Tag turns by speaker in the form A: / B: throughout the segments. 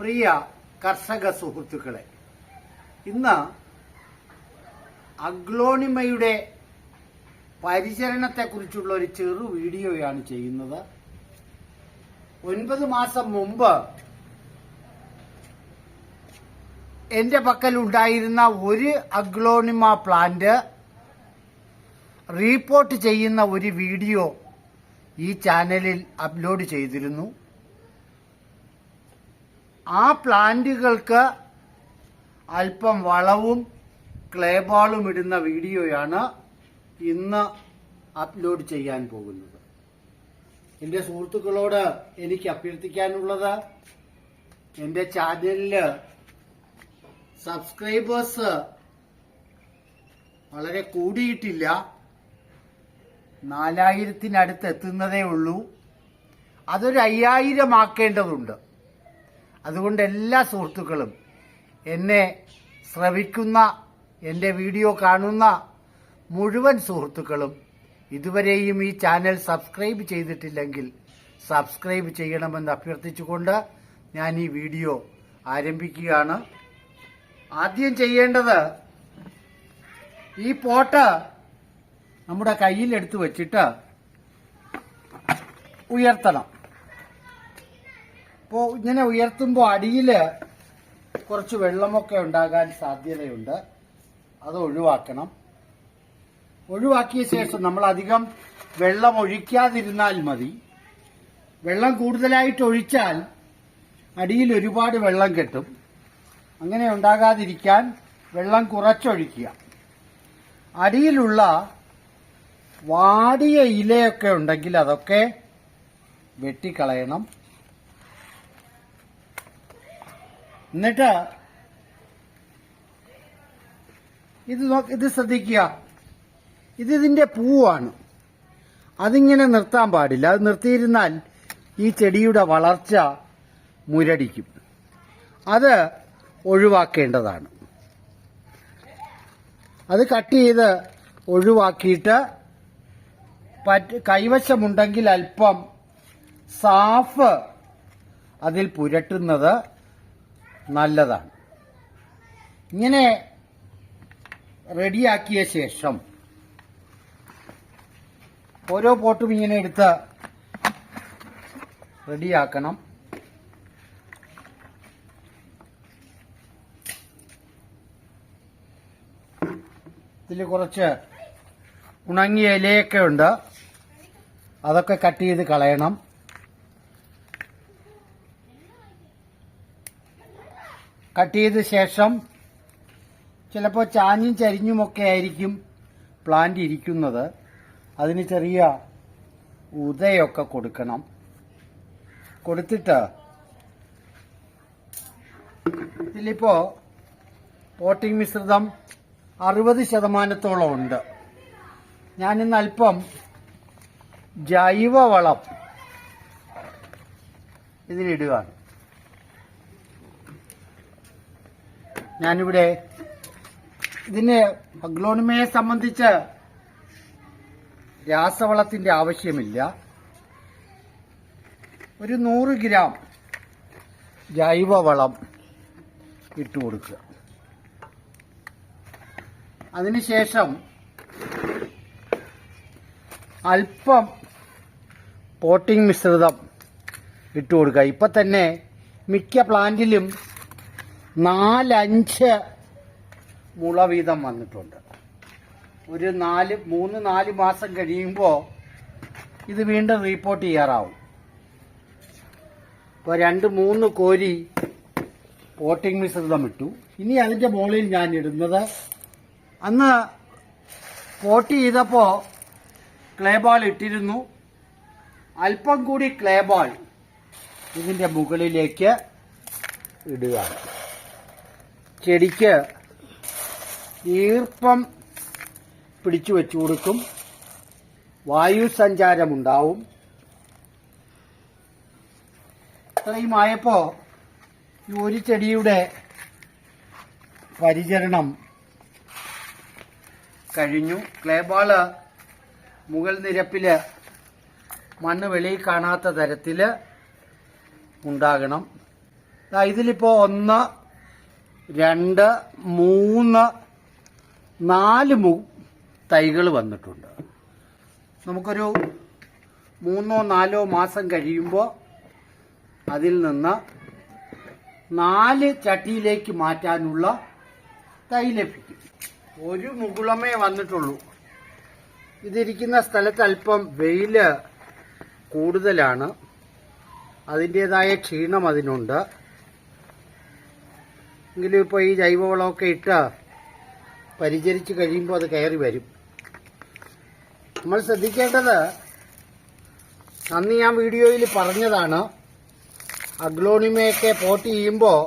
A: പ്രിയ കർഷക സുഹൃത്തുക്കളെ ഇന്ന് അഗ്ലോണിമയുടെ പരിചരണത്തെക്കുറിച്ചുള്ള ഒരു ചെറു വീഡിയോയാണ് ചെയ്യുന്നത്. ഒൻപത് മാസം മുമ്പ് എന്റെ പക്കൽ ഉണ്ടായിരുന്ന ഒരു അഗ്ലോണിമ പ്ലാന്റ് റീപ്പോർട്ട് ചെയ്യുന്ന ഒരു വീഡിയോ ഈ ചാനലിൽ അപ്ലോഡ് ചെയ്തിരുന്നു. ആ പ്ലാന്റുകൾക്ക് അല്പം വളവും ക്ലേബാളും ഇടുന്ന വീഡിയോയാണ് ഇന്ന് അപ്ലോഡ് ചെയ്യാൻ പോകുന്നത്. എന്റെ സുഹൃത്തുക്കളോട് എനിക്ക് അഭ്യർത്ഥിക്കാനുള്ളത് എന്റെ ചാനലിൽ സബ്സ്ക്രൈബേഴ്സ് വളരെ കൂടിയിട്ടില്ല. നാലായിരത്തിനടുത്ത് എത്തുന്നതേ ഉള്ളൂ. അതൊരു അയ്യായിരം ആക്കേണ്ടതുണ്ട്. അതുകൊണ്ട് എല്ലാ സുഹൃത്തുക്കളും എന്നെ ശ്രവിക്കുന്ന എന്റെ വീഡിയോ കാണുന്ന മുഴുവൻ സുഹൃത്തുക്കളും ഇതുവരെയും ഈ ചാനൽ സബ്സ്ക്രൈബ് ചെയ്തിട്ടില്ലെങ്കിൽ സബ്സ്ക്രൈബ് ചെയ്യണമെന്ന് അഭ്യർത്ഥിച്ചുകൊണ്ട് ഞാൻ ഈ വീഡിയോ ആരംഭിക്കുകയാണ്. ആദ്യം ചെയ്യേണ്ടത് ഈ പോട്ട് നമ്മുടെ കയ്യിലെടുത്ത് വെച്ചിട്ട് ഉയർത്തണം. അപ്പോൾ ഇങ്ങനെ ഉയർത്തുമ്പോൾ അടിയിൽ കുറച്ച് വെള്ളമൊക്കെ ഉണ്ടാകാൻ സാധ്യതയുണ്ട്. അത് ഒഴിവാക്കണം. ഒഴിവാക്കിയ ശേഷം നമ്മൾ അധികം വെള്ളം ഒഴിക്കാതിരുന്നാൽ മതി. വെള്ളം കൂടുതലായിട്ട് ഒഴിച്ചാൽ അടിയിൽ ഒരുപാട് വെള്ളം കെട്ടും. അങ്ങനെ ഉണ്ടാകാതിരിക്കാൻ വെള്ളം കുറച്ചൊഴിക്കുക. അടിയിലുള്ള വാടിയ ഇലയൊക്കെ ഉണ്ടെങ്കിൽ അതൊക്കെ വെട്ടിക്കളയണം. എന്നിട്ട് ഇത് ഇത് ശ്രദ്ധിക്കുക. ഇത് ഇതിന്റെ പൂവാണ്. അതിങ്ങനെ നിർത്താൻ പാടില്ല. അത് നിർത്തിയിരുന്നാൽ ഈ ചെടിയുടെ വളർച്ച മുരടിക്കും. അത് ഒഴിവാക്കേണ്ടതാണ്. അത് കട്ട് ചെയ്ത് ഒഴിവാക്കിയിട്ട് പറ്റ് കൈവശമുണ്ടെങ്കിൽ അല്പം സാഫ് അതിൽ പുരട്ടുന്നത് നല്ലതാണ്. ഇങ്ങനെ റെഡിയാക്കിയ ശേഷം ഓരോ പോട്ടും ഇങ്ങനെ എടുത്ത് റെഡിയാക്കണം. ഇതിൽ കുറച്ച് ഉണങ്ങിയ ഇലയൊക്കെ ഉണ്ട്. അതൊക്കെ കട്ട് ചെയ്ത് കളയണം. കട്ട് ചെയ്ത ശേഷം ചിലപ്പോൾ ചാഞ്ഞും ചരിഞ്ഞുമൊക്കെ ആയിരിക്കും പ്ലാന്റ് ഇരിക്കുന്നത്. അതിന് ചെറിയ ഉദയൊക്കെ കൊടുക്കണം. കൊടുത്തിട്ട് ഇതിലിപ്പോ പോട്ടിംഗ് മിശ്രിതം അറുപത് ശതമാനത്തോളം ഉണ്ട്. ഞാനിന്ന് അല്പം ജൈവവളം ഇതിലിടുകയാണ്. ഞാനിവിടെ ഇതിന് അഗ്ലോണിമയെ സംബന്ധിച്ച് രാസവളത്തിന്റെ ആവശ്യമില്ല. ഒരു നൂറ് ഗ്രാം ജൈവവളം ഇട്ട് കൊടുക്കുക. അതിനുശേഷം അല്പം പോട്ടിംഗ് മിശ്രിതം ഇട്ട് കൊടുക്കുക. ഇപ്പൊ തന്നെ മിക്ക പ്ലാന്റിലും നാലഞ്ച് മുള വീതം വന്നിട്ടുണ്ട്. ഒരു നാല് മൂന്ന് നാല് മാസം കഴിയുമ്പോൾ ഇത് വീണ്ടും റീപ്പോർട്ട് ചെയ്യാറാവും. ഇപ്പോൾ രണ്ട് മൂന്ന് കോരി പോട്ടിംഗ് മിശ്രിതം ഇട്ടു. ഇനി അതിന്റെ മുകളിൽ ഞാൻ ഇടുന്നത് അന്ന് പോട്ട് ചെയ്തപ്പോൾ ക്ലേബോൾ ഇട്ടിരുന്നു. അല്പം കൂടി ക്ലേബോൾ ഇതിന്റെ മുകളിലേക്ക് ഇടുക ചെടിക്ക് ഈർപ്പം പിടിച്ചു വെച്ചു കൊടുക്കും. വായു സഞ്ചാരമുണ്ടാവും. ഇത്രയും ആയപ്പോ ഈ ഒരു ചെടിയുടെ പരിചരണം കഴിഞ്ഞു. ക്ലേബാൾ മുകൾ നിരപ്പിൽ മണ്ണ് വെളിയിൽ കാണാത്ത തരത്തിൽ ഉണ്ടാകണം. ഇതിലിപ്പോ ഒന്ന് രണ്ട് മൂന്ന് നാല് തൈകൾ വന്നിട്ടുണ്ട്. നമുക്കൊരു മൂന്നോ നാലോ മാസം കഴിയുമ്പോൾ അതിൽ നിന്ന് നാല് ചട്ടിയിലേക്ക് മാറ്റാനുള്ള തൈ ലഭിക്കും. ഒരു മുകുളമേ വന്നിട്ടുള്ളൂ. ഇതിരിക്കുന്ന സ്ഥലത്ത് അല്പം വെയിൽ കൂടുതലാണ്. അതിന്റെതായ ക്ഷീണം അതിനുണ്ട്. എങ്കിലും ഇപ്പോൾ ഈ ജൈവവളമൊക്കെ ഇട്ട പരിചരിച്ച് കഴിയുമ്പോൾ അത് കയറി വരും. നമ്മൾ ശ്രദ്ധിക്കേണ്ടത് അന്ന് ഞാൻ വീഡിയോയിൽ പറഞ്ഞതാണ്. അഗ്ലോണിമയൊക്കെ പോട്ട് ചെയ്യുമ്പോൾ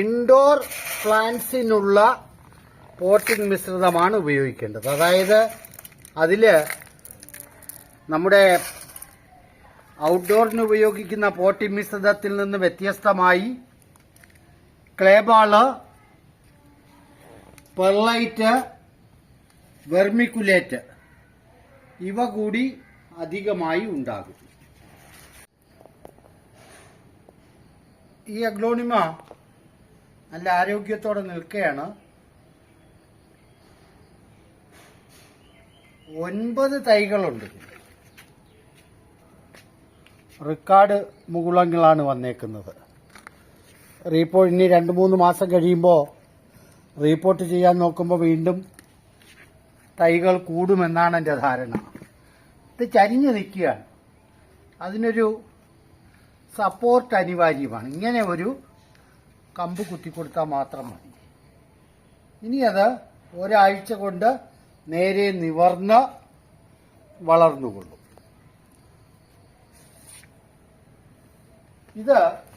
A: ഇൻഡോർ പ്ലാന്റ്സിനുള്ള പോട്ടിംഗ് മിശ്രിതമാണ് ഉപയോഗിക്കേണ്ടത്. അതായത് അതിൽ നമ്മുടെ ഔട്ട്ഡോറിന് ഉപയോഗിക്കുന്ന പോട്ടിംഗ് മിശ്രിതത്തിൽ നിന്ന് വ്യത്യസ്തമായി ക്ലേബാൾ പെർലൈറ്റ് വെർമിക്കുലേറ്റ് ഇവ കൂടി അധികമായി ഉണ്ടാകും. ഈ അഗ്ലോണിമ നല്ല ആരോഗ്യത്തോടെ നിൽക്കുകയാണ്. ഒൻപത് തൈകളുണ്ട്. റിക്കാർഡ് മുകുളങ്ങളാണ് വന്നേക്കുന്നത്. റീപ്പോർട്ട് ഇനി രണ്ട് മൂന്ന് മാസം കഴിയുമ്പോൾ റീപ്പോർട്ട് ചെയ്യാൻ നോക്കുമ്പോൾ വീണ്ടും തൈകൾ കൂടുമെന്നാണ് എന്റെ ധാരണ. ഇത് ചരിഞ്ഞു നിൽക്കുകയാണ്. അതിനൊരു സപ്പോർട്ട് അനിവാര്യമാണ്. ഇങ്ങനെ ഒരു കമ്പ് കുത്തിക്കൊടുത്താൽ മാത്രം മതി. ഇനി അത് ഒരാഴ്ച കൊണ്ട് നേരെ നിവർന്ന് വളർന്നുകൊള്ളും. ഇത്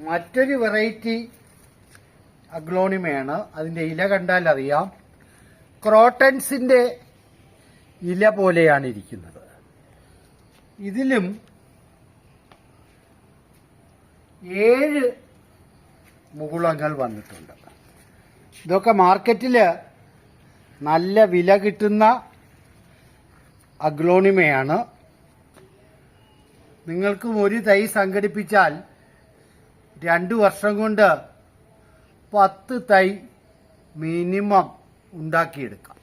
A: മറ്റൊരു വെറൈറ്റി അഗ്ലോണിമയാണ്. അതിന്റെ ഇല കണ്ടാൽ അറിയാം. ക്രോട്ടൻസിന്റെ ഇല പോലെയാണ് ഇരിക്കുന്നത്. ഇതിലും ഏഴ് മുകുളങ്ങൾ വന്നിട്ടുണ്ട്. ഇതൊക്കെ മാർക്കറ്റിൽ നല്ല വില കിട്ടുന്ന അഗ്ലോണിമയാണ്. നിങ്ങൾക്കും ഒരു തൈ സംഘടിപ്പിച്ചാൽ രണ്ടു വർഷം കൊണ്ട് പത്ത് തൈ മിനിമം ഉണ്ടാക്കിയെടുക്കാം.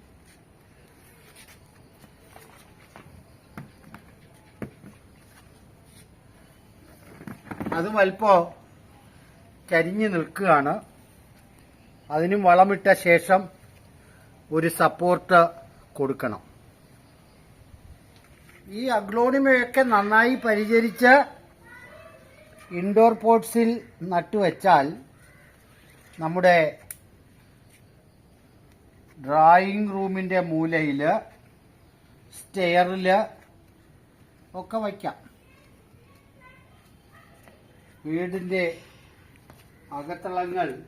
A: അത് അല്പോ കരിഞ്ഞു നിൽക്കുകയാണ്. അതിനും വളമിട്ട ശേഷം ഒരു സപ്പോർട്ട് കൊടുക്കണം. ഈ അഗ്ലോണിമയൊക്കെ നന്നായി പരിചരിച്ച് ഇൻഡോർ പോട്ട്സിൽ നട്ടുവെച്ചാൽ നമ്മുടെ ഡ്രായിങ് റൂമിന്റെ മൂലയിൽ സ്റ്റെയറിൽ ഒക്കെ വയ്ക്കാം. വീടിന്റെ അകത്തളങ്ങൾ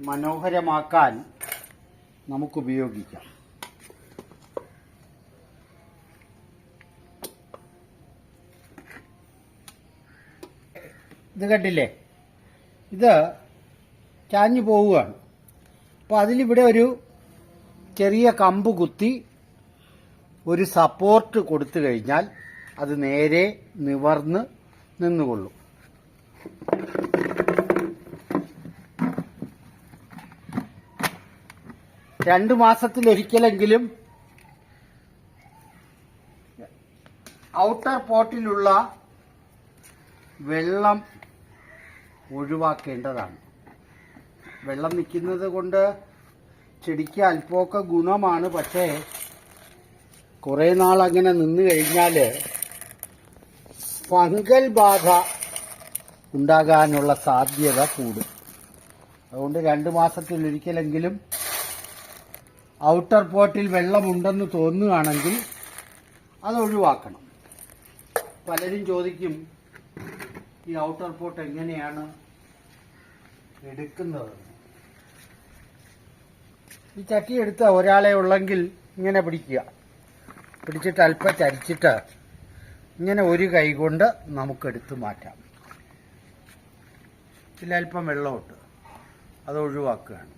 A: മനോഹരമാക്കാൻ നമുക്ക് ഇത് കണ്ടില്ലേ? ഇത് ചാഞ്ഞു പോവുകയാണ്. അപ്പോൾ അതിലിവിടെ ഒരു ചെറിയ കമ്പ് കുത്തി ഒരു സപ്പോർട്ട് കൊടുത്തു കഴിഞ്ഞാൽ അത് നേരെ നിവർന്ന് നിന്നുകൊള്ളും. രണ്ടു മാസത്തിലൊരിക്കലെങ്കിലും ഔട്ടർ പോട്ടിലുള്ള വെള്ളം ഒഴിവാക്കേണ്ടതാണ്. വെള്ളം നിൽക്കുന്നത് കൊണ്ട് ചെടിക്ക് അല്പമൊക്കെ ഗുണമാണ്. പക്ഷേ കുറേ നാൾ അങ്ങനെ നിന്ന് കഴിഞ്ഞാൽ ഫംഗൽ ബാധ ഉണ്ടാകാനുള്ള സാധ്യത കൂടും. അതുകൊണ്ട് രണ്ട് മാസത്തിലൊരിക്കലെങ്കിലും ഔട്ടർ പോട്ടിൽ വെള്ളമുണ്ടെന്ന് തോന്നുകയാണെങ്കിൽ അത് ഒഴിവാക്കണം. പലരും ചോദിക്കും ഈ ഔട്ടർ പോട്ട് എങ്ങനെയാണ് എടുക്കുന്നത്? ഈ ചക്കി എടുത്ത ഒരാളെ ഉള്ളെങ്കിൽ ഇങ്ങനെ പിടിക്കുക. പിടിച്ചിട്ട് അല്പം ചരിച്ചിട്ട് ഇങ്ങനെ ഒരു കൈ കൊണ്ട് നമുക്കെടുത്ത് മാറ്റാം. ഇതിൽ അല്പം വെള്ളമിട്ട് അത് ഒഴിവാക്കുകയാണ്.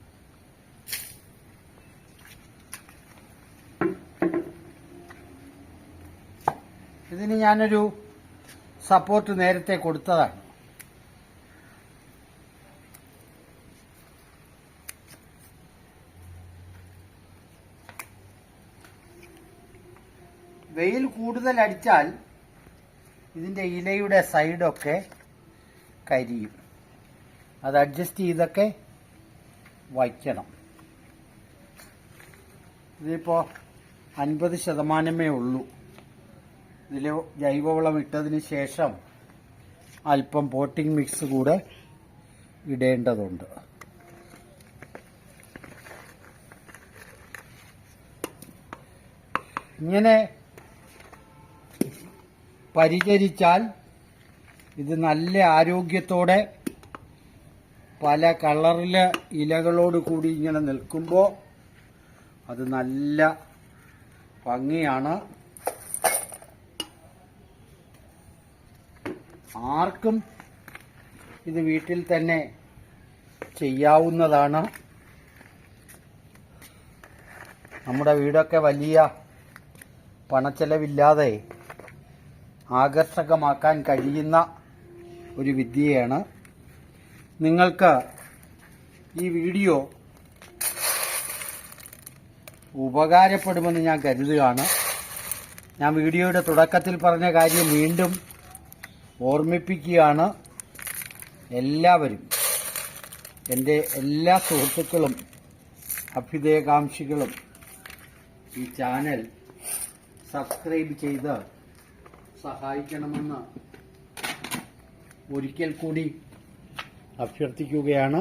A: ഇതിന് ഞാനൊരു സപ്പോർട്ട് നേരത്തെ കൊടുത്തതാണ്. വെയിൽ കൂടുതൽ അടിച്ചാൽ ഇതിന്റെ ഇലയുടെ സൈഡൊക്കെ കരിയും. അത് അഡ്ജസ്റ്റ് ചെയ്തൊക്കെ വയ്ക്കണം. ഇതിപ്പോ അൻപത് ശതമാനമേ ഉള്ളൂ. ഇതിൽ ജൈവവളം ഇട്ടതിന് ശേഷം അല്പം പോട്ടിംഗ് മിക്സ് കൂടെ ഇടേണ്ടതുണ്ട്. ഇങ്ങനെ പരിചരിച്ചാൽ ഇത് നല്ല ആരോഗ്യത്തോടെ പല കളറിൽ ഇലകളോട് കൂടി ഇങ്ങനെ നിൽക്കുമ്പോൾ അത് നല്ല ഭംഗിയാണ്. ആർക്കും ഇത് വീട്ടിൽ തന്നെ ചെയ്യാവുന്നതാണ്. നമ്മുടെ വീടൊക്കെ വലിയ പണച്ചെലവില്ലാതെ ആകർഷകമാക്കാൻ കഴിയുന്ന ഒരു വിദ്യയാണ്. നിങ്ങൾക്ക് ഈ വീഡിയോ ഉപകാരപ്പെടുമെന്ന് ഞാൻ കരുതുകയാണ്. ഞാൻ വീഡിയോയുടെ തുടക്കത്തിൽ പറഞ്ഞ കാര്യം വീണ്ടും ഓർമ്മിപ്പിക്കുകയാണ് എല്ലാവരും. എന്റെ എല്ലാ സുഹൃത്തുക്കളും അഭ്യുദയകാംക്ഷികളും ഈ ചാനൽ സബ്സ്ക്രൈബ് ചെയ്ത് സഹായിക്കണമെന്ന് ഒരിക്കൽ കൂടി അഭ്യർത്ഥിക്കുകയാണ്.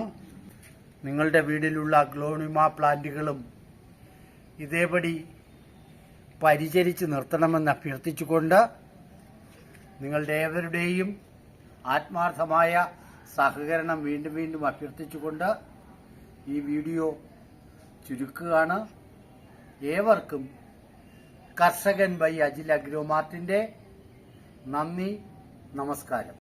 A: നിങ്ങളുടെ വീടിലുള്ള ഗ്ലോണിമ പ്ലാന്റുകളും ഇതേപടി പരിചരിച്ച് നിർത്തണമെന്ന് അഭ്യർത്ഥിച്ചുകൊണ്ട് നിങ്ങളുടെ ഏവരുടെയും ആത്മാർത്ഥമായ സഹകരണം വീണ്ടും വീണ്ടും അഭ്യർത്ഥിച്ചുകൊണ്ട് ഈ വീഡിയോ ചുരുക്കുകയാണ്. ഏവർക്കും കർഷകൻ ബൈ അജിൽ അഗ്രോമാർട്ടിന്റെ നന്ദി നമസ്കാരം.